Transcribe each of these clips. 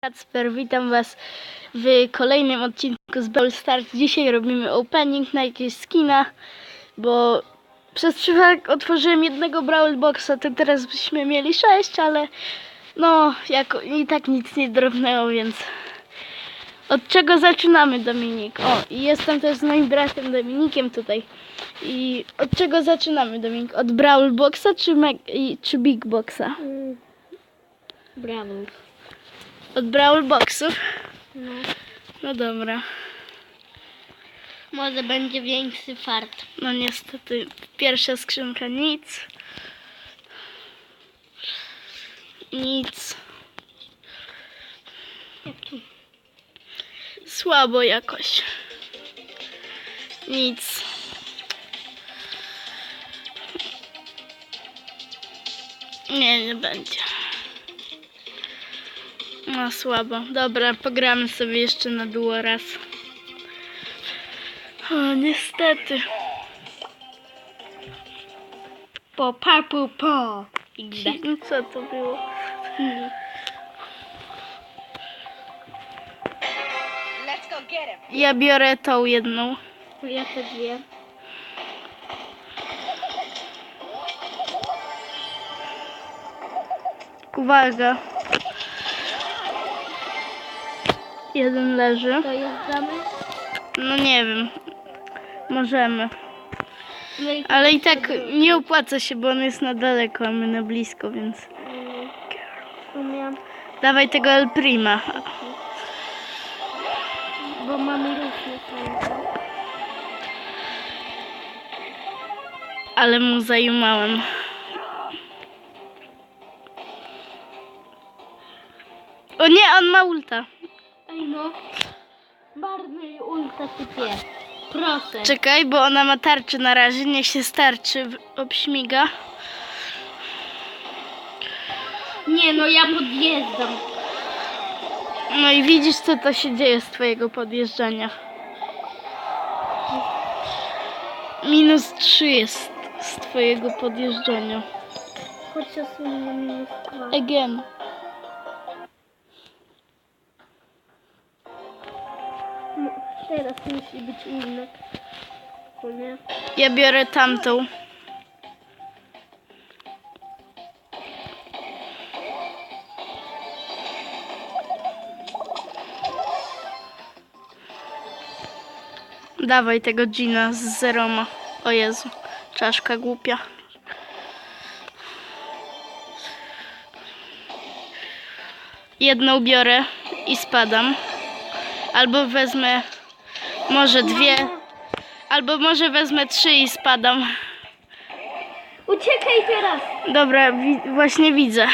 Kacper, witam Was w kolejnym odcinku z Brawl Stars. Dzisiaj robimy opening na jakieś skina, bo przez przypadek otworzyłem jednego Brawl Boxa, to teraz byśmy mieli sześć, ale no jako, i tak nic nie drobnęło, więc od czego zaczynamy Dominik? O, i jestem też z moim bratem Dominikiem tutaj. I od czego zaczynamy Dominik? Od Brawl Boxa czy, czy Big Boxa? Brawo. Od Brawl Boxów? No. No dobra. Może będzie większy fart. No niestety pierwsza skrzynka nic. Nic. Jak tu? Słabo jakoś. Nic. Nie, nie będzie. No słabo. Dobra, pogramy sobie jeszcze na duo raz. O, niestety. Po papu po. No co to było? Ja biorę tą jedną. Ja te dwie. Uwaga. Jeden leży. To jeżdżamy. No nie wiem. Możemy. No Ale i tak nie opłaca się, bo on jest na daleko, a my na blisko, więc. Dawaj tego El Prima. bo mamy różne. Ale mu zajumałem. O nie, on ma ulta. Ej no. Barney ulta typie. Proszę. Czekaj, bo ona ma tarczę na razie. Niech się starczy, obśmiga. Nie no, ja podjeżdżam. No i widzisz, co to się dzieje z twojego podjeżdżania. Minus 3 jest z twojego podjeżdżania. Chociaż minus dwa. Again. Teraz musi być nie? Ja biorę tamtą. Dawaj tego Gina z zeroma. O Jezu, czaszka głupia. Jedną biorę i spadam. Albo wezmę może dwie. Albo może wezmę trzy i spadam. Uciekaj teraz! Dobra, wi- właśnie widzę.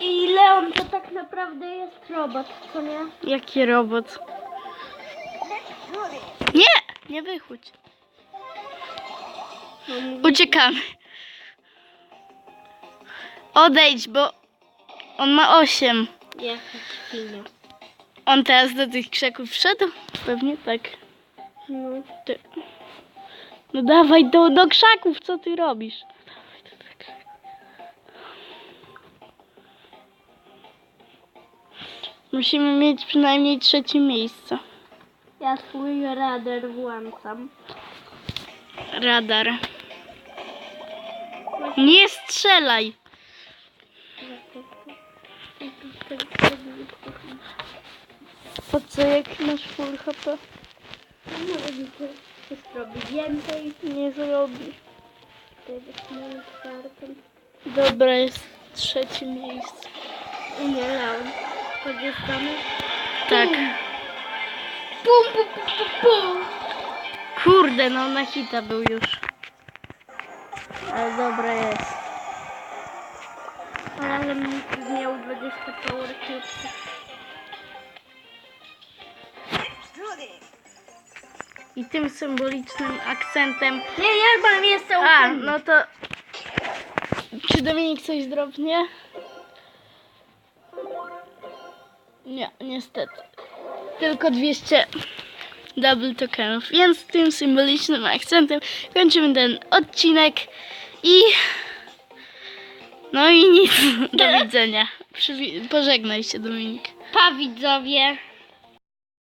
I Leon to tak naprawdę jest robot, co nie? Jaki robot. Nie! Nie wychódź. Uciekamy. Odejdź, bo on ma osiem. Jakaś świnia. On teraz do tych krzaków wszedł? Pewnie tak. No. Ty. No dawaj do, do krzaków, co ty robisz? Musimy mieć przynajmniej trzecie miejsce. Ja swój radar włączam. Radar. Nie strzelaj! Po co jak masz full HP? No, to zrobi więcej. Nie zrobi. Dobra, jest trzecie miejsce. I nie Leon. Podjeżdżamy. Tak. Pum, pum, pum, pum, pum. Kurde, no na hita był już. Ale dobra jest. Ale mi miał 20 power. I tym symbolicznym akcentem. Nie, ja mam jeszcze A, no to. Czy Dominik coś drobnie? Nie, niestety. Tylko 200 double tokenów. Więc tym symbolicznym akcentem kończymy ten odcinek i No i nic. Do widzenia. Przywi- pożegnaj się, Dominik. Pa widzowie.